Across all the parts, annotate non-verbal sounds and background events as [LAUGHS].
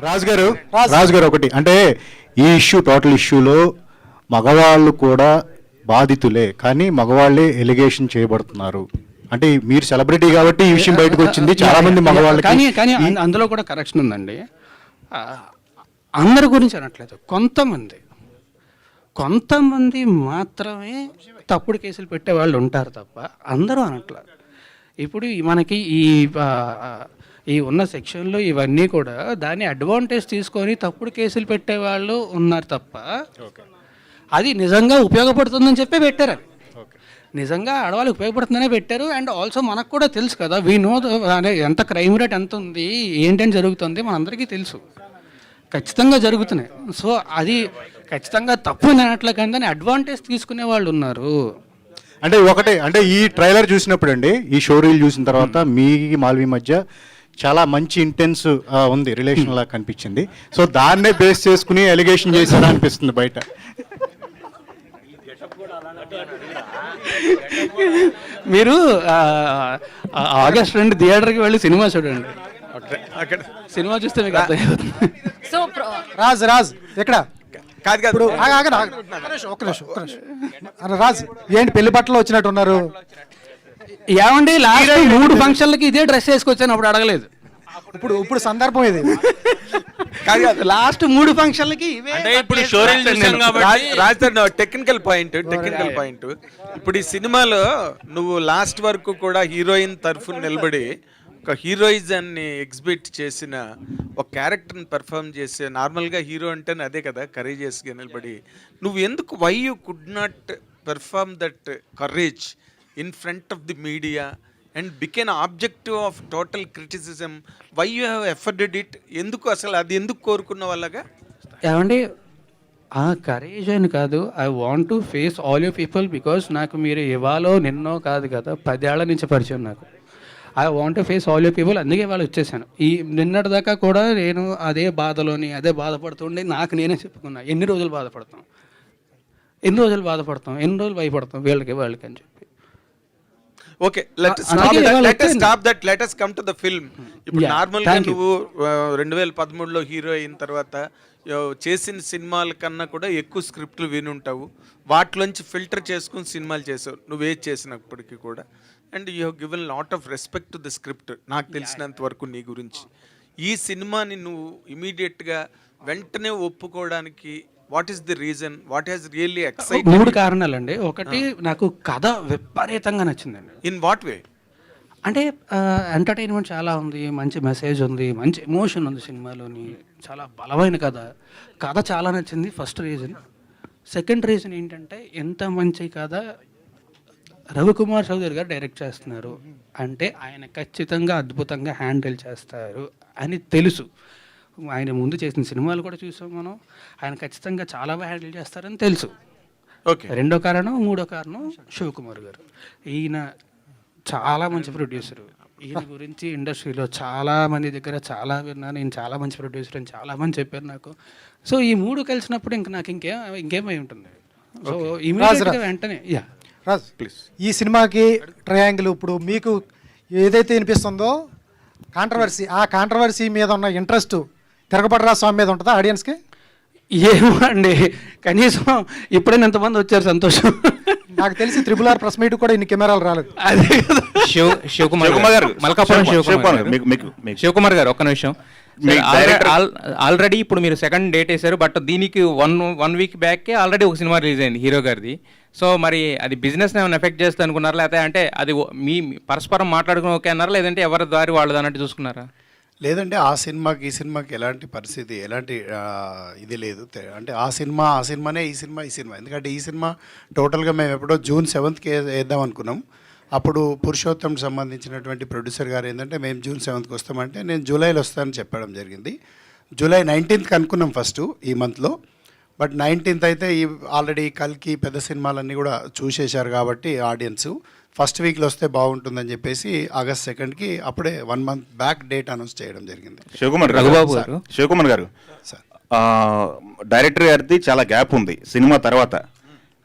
రాజు గారు రాజు గారు ఒకటి. అంటే ఈ ఇష్యూ టోటల్ ఇష్యూలో మగవాళ్ళు కూడా బాధితులే కానీ మగవాళ్ళే ఎలిగేషన్ చేయబడుతున్నారు. అంటే మీరు సెలబ్రిటీ కాబట్టి ఈ విషయం బయటకు వచ్చింది. [LAUGHS] చాలా మంది కానీ మగవాళ్ళకి కానీ అం- అందులో కూడా కరెక్షన్ ఉందండి. అందరి గురించి అనట్లేదు. కొంతమంది కొంతమంది మాత్రమే తప్పుడు కేసులు పెట్టే వాళ్ళు ఉంటారు తప్ప అందరూ అనట్లేదు. ఇప్పుడు మనకి ఈ ఈ ఉన్న సెక్షన్లో ఇవన్నీ కూడా దాన్ని అడ్వాంటేజ్ తీసుకొని తప్పుడు కేసులు పెట్టే వాళ్ళు ఉన్నారు తప్ప అది నిజంగా ఉపయోగపడుతుందని చెప్పి పెట్టారు. నిజంగా ఆడవాళ్ళకి ఉపయోగపడుతుందనే పెట్టారు. అండ్ ఆల్సో మనకు కూడా తెలుసు కదా వీ నో అదే ఎంత క్రైమ్ రేట్ ఎంత ఉంది ఏంటని జరుగుతుంది మనందరికీ తెలుసు. ఖచ్చితంగా జరుగుతున్నాయి. సో అది ఖచ్చితంగా తప్పు అనట్లే కానీ దాన్ని అడ్వాంటేజ్ తీసుకునే వాళ్ళు ఉన్నారు. అంటే ఒకటే అంటే ఈ ట్రైలర్ చూసినప్పుడు అండి ఈ షో రీల్ చూసిన తర్వాత మీ మాల్వి మధ్య చాలా మంచి ఇంటెన్స్ ఉంది. రిలేషన్ లా కనిపించింది. సో దాన్నే బేస్ చేసుకుని ఎలిగేషన్ చేశారా అనిపిస్తుంది బయట. మీరు ఆగస్ట్ రెండు థియేటర్కి వెళ్ళి సినిమా చూడండి. అక్కడ సినిమా చూస్తే మీకు అర్థమవుతుంది. సో రాజ్ రాజ్ ఎక్కడ? కాదు కాదు. ఒక్క నిమిషం ఒక్క నిమిషం ఒక్క నిమిషం. అరే రాజ్ ఏంటి పెళ్ళి బట్టలు వచ్చినట్టు ఉన్నారు ఏమండి లాస్ట్ మూడు ఫంక్షన్లకి ఇదే డ్రెస్ వేసుకొచ్చాను అప్పుడు అడగలేదు. ఇప్పుడు ఇప్పుడు సందర్భం ఇది లాస్ట్ మూడు ఫంక్షన్లకి అంటే ఇప్పుడు షోరీలు చూసాం కాబట్టి రాజధాని టెక్నికల్ పాయింట్ టెక్నికల్ పాయింట్ ఇప్పుడు ఈ సినిమాలో నువ్వు లాస్ట్ వరకు కూడా హీరోయిన్ తరఫున నిలబడి ఒక హీరోయిజాన్ని ఎగ్జిబిట్ చేసిన ఒక క్యారెక్టర్ని పెర్ఫామ్ చేసే నార్మల్గా హీరో అంటే అదే కదా కరేజియస్గా నిలబడి. నువ్వు ఎందుకు why you could not perform that courage in front of the media and become objective of total criticism why you have afforded it ఎందుకు అసలు అది ఎందుకు కోరుకున్న వాళ్ళగా? ఏమండి ఆ కరేజ్ అని కాదు I want to face all you people because నాకు మీరు ఇవాళో నిన్నో కాదు కదా పదేళ్ళ నుంచి పరిచయం నాకు. I want to face all you people అందుకే వాళ్ళు వచ్చేసాను. ఈ నిన్నటి దాకా కూడా నేను అదే బాధలోని అదే బాధపడుతుండే నాకు నేనే చెప్పుకున్నా ఎన్ని రోజులు బాధపడతాం? ఎన్ని రోజులు బాధపడతాం? ఎన్ని రోజులు భయపడతాం వీళ్ళకి వాళ్ళకి అని చెప్పి. Okay let let. Stop that let us come to the film ఇప్పుడు నార్మల్గా. నువ్వు రెండు వేల పదమూడులో హీరో అయిన తర్వాత చేసిన సినిమాల కన్నా కూడా ఎక్కువ స్క్రిప్ట్లు వినుంటావు. వాటిలోంచి ఫిల్టర్ చేసుకుని సినిమాలు చేసావు. నువ్వు ఏది చేసినప్పటికీ కూడా. And you have given lot of respect to the script నాకు తెలిసినంత వరకు నీ గురించి. ఈ సినిమాని నువ్వు ఇమీడియట్గా వెంటనే ఒప్పుకోవడానికి what is the reason? What has really excite మూడు కారణాలండి. ఒకటి నాకు కథ విపరీతంగా నచ్చిందండి. ఇన్ వాట్ వే అంటే ఎంటర్టైన్మెంట్ చాలా ఉంది మంచి మెసేజ్ ఉంది మంచి ఎమోషన్ ఉంది సినిమాలోని. చాలా బలమైన కథ. కథ చాలా నచ్చింది ఫస్ట్ రీజన్ సెకండ్ రీజన్ ఏంటంటే ఎంత మంచి కథ రవికుమార్ చౌదరి గారు డైరెక్ట్ చేస్తున్నారు. అంటే ఆయన ఖచ్చితంగా అద్భుతంగా హ్యాండిల్ చేస్తారు అని తెలుసు. ఆయన ముందు చేసిన సినిమాలు కూడా చూసాం మనం. ఆయన ఖచ్చితంగా చాలా బాగా హ్యాండిల్ చేస్తారని తెలుసు. ఓకే. రెండో కారణం మూడో కారణం శివకుమార్ గారు. ఈయన చాలా మంచి ప్రొడ్యూసర్ ఈయన గురించి ఇండస్ట్రీలో చాలా మంది దగ్గర చాలా విన్నాను. ఈయన చాలా మంచి ప్రొడ్యూసర్ అని చాలా మంది చెప్పారు నాకు. సో ఈ మూడు కలిసినప్పుడు ఇంక నాకు ఇంకేం ఇంకేమై ఉంటుంది. సో ఇమీడియట్గా వెంటనే యా రాజ్ ఈ సినిమాకి ట్రయాంగిల్ ఇప్పుడు మీకు ఏదైతే వినిపిస్తుందో కాంట్రవర్సీ ఆ కాంట్రవర్సీ మీద ఉన్న ఇంట్రెస్ట్ తిరగబడరా స్వామి మీద ఉంటుందా ఆడియన్స్కి ఏమో అండి కనీసం ఇప్పుడైనా ఎంతమంది వచ్చారు సంతోషం. నాకు తెలిసి త్రిబుల్ ఆర్ ప్రెస్ మీట్ కూడా ఇన్ని కెమెరాలు రాలేదు. అదే శివకుమార్ శివకుమార్ గారు. మల్కాపురం శివకుమార్ శివకుమార్ గారు. గారు. మీకు- మీకు- మీకు. శివకుమార్ గారు ఒక్క నిమిషం. ఆల్రెడీ ఇప్పుడు మీరు సెకండ్ డేట్ వేశారు బట్ దీనికి వన్ వన్ వీక్ బ్యాక్కే ఆల్రెడీ ఒక సినిమా రిలీజ్ అయింది హీరో గారిది. సో మరి అది బిజినెస్ ఏమైనా ఎఫెక్ట్ చేస్తుంది అనుకున్నారా లేకపోతే అంటే అది మీ మీ పరస్పరం మాట్లాడుకుని ఓకే అన్నారా? లేదంటే ఎవరి దారి వాళ్ళది అన్నట్టు చూసుకున్నారా? లేదంటే ఆ సినిమాకి ఈ సినిమాకి ఎలాంటి పరిస్థితి ఎలాంటి ఇది లేదు. అంటే ఆ సినిమా ఆ సినిమానే ఈ సినిమా ఈ సినిమా. ఎందుకంటే ఈ సినిమా టోటల్గా మేము ఎప్పుడో జూన్ సెవెంత్కి వేద్దాం అనుకున్నాం. అప్పుడు పురుషోత్తం సంబంధించినటువంటి ప్రొడ్యూసర్ గారు ఏంటంటే మేము జూన్ సెవెంత్కి వస్తామంటే నేను జూలైలో వస్తానని చెప్పడం జరిగింది. జూలై నైన్టీన్త్కి అనుకున్నాం ఫస్ట్ ఈ మంత్లో. బట్ నైన్టీన్త్ అయితే ఈ ఆల్రెడీ కల్కి పెద్ద సినిమాలన్నీ కూడా చూసేశారు కాబట్టి ఆడియన్స్. ఫస్ట్ వీక్లో వస్తే బాగుంటుందని చెప్పేసి ఆగస్ట్ సెకండ్కి అప్పుడే one month back date announce చేయడం జరిగింది. శివకుమార్ రఘుబాబు గారు. శివకుమార్ గారు సార్. డైరెక్టర్ గారిది చాలా గ్యాప్ ఉంది సినిమా తర్వాత.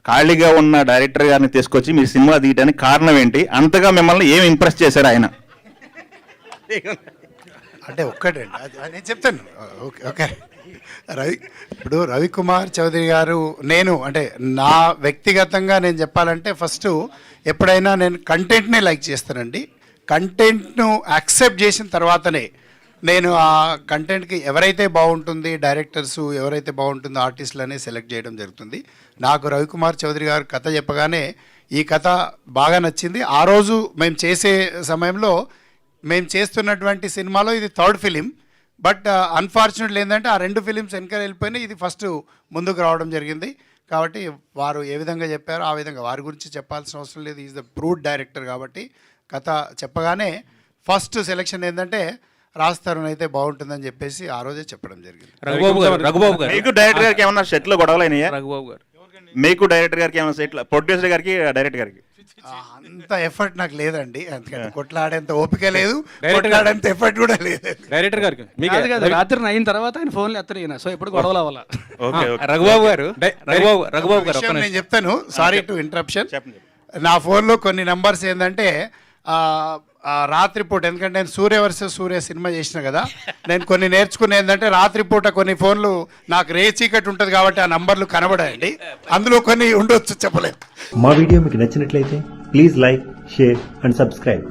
ఖాళీగా ఉన్న డైరెక్టర్ గారిని తీసుకొచ్చి మీ సినిమా తీయడానికి కారణం ఏంటి? అంతగా మిమ్మల్ని ఏం ఇంప్రెస్ చేశారు ఆయన? అంటే ఒక్కటండి నేను చెప్తాను. Okay okay. రవి ఇప్పుడు రవికుమార్ చౌదరి గారు నేను అంటే నా వ్యక్తిగతంగా నేను చెప్పాలంటే ఫస్ట్ ఎప్పుడైనా నేను కంటెంట్నే లైక్ చేస్తానండి. కంటెంట్ను యాక్సెప్ట్ చేసిన తర్వాతనే నేను ఆ కంటెంట్కి ఎవరైతే బాగుంటుంది డైరెక్టర్స్ ఎవరైతే బాగుంటుందో ఆర్టిస్టులనే సెలెక్ట్ చేయడం జరుగుతుంది. నాకు రవికుమార్ చౌదరి గారు కథ చెప్పగానే ఈ కథ బాగా నచ్చింది. ఆ రోజు మేము చేసే సమయంలో మేము చేస్తున్నటువంటి సినిమాలో ఇది థర్డ్ ఫిలిం బట్ అన్ఫార్చునేట్లీ ఏంటంటే ఆ రెండు ఫిలిమ్స్ వెనక వెళ్ళిపోయినాయి. ఇది ఫస్ట్ ముందుకు రావడం జరిగింది. కాబట్టి వారు ఏ విధంగా చెప్పారో ఆ విధంగా. వారి గురించి చెప్పాల్సిన అవసరం లేదు. ఈజ్ ద ప్రూడ్ డైరెక్టర్ కాబట్టి కథ చెప్పగానే ఫస్ట్ సెలెక్షన్ ఏంటంటే రాజ్ తరుణ్ అయితే బాగుంటుందని చెప్పేసి ఆ రోజే చెప్పడం జరిగింది. రఘుబాబు గారు రఘుబాబు గారు. మీకు డైరెక్టర్ గారికి ఏమన్నా సెట్లో గొడవలైనాయా రఘుబాబు గారు. మీకు డైరెక్టర్ గారికి ఏమైనా సెట్లు ప్రొడ్యూసర్ గారికి డైరెక్టర్ గారికి? అంత ఎఫర్ట్ నాకు లేదండి. ఎందుకంటే కొట్లాడేంత ఓపిక లేదు. కొట్లాడేంత ఎఫర్ట్ కూడా లేదు. డైరెక్టర్ గారికి కాదు కాదు రాత్రి అయిన తర్వాత ఆయన ఫోన్లు ఎత్తరు ఈయన. సో ఎప్పుడు గొడవలు అవ్వాలా? రఘుబాబు గారు రఘుబాబు రఘుబాబు గారు ఒక్క విషయం నిమిషం. నేను చెప్తాను. Sorry to interruption. నా ఫోన్లో కొన్ని నంబర్స్ ఏంటంటే రాత్రిపూట ఎందుకంటే నేను సూర్య వర్సెస్ సూర్య సినిమా చేసిన కదా నేను కొన్ని నేర్చుకుని ఏంటంటే రాత్రిపూట కొన్ని ఫోన్లు నాకు రే చీకటి ఉంటుంది కాబట్టి ఆ నంబర్లు కనబడాయండి. అందులో కొన్ని ఉండొచ్చు చెప్పలేదు మా వీడియో మీకు నచ్చినట్లయితే please like share and subscribe.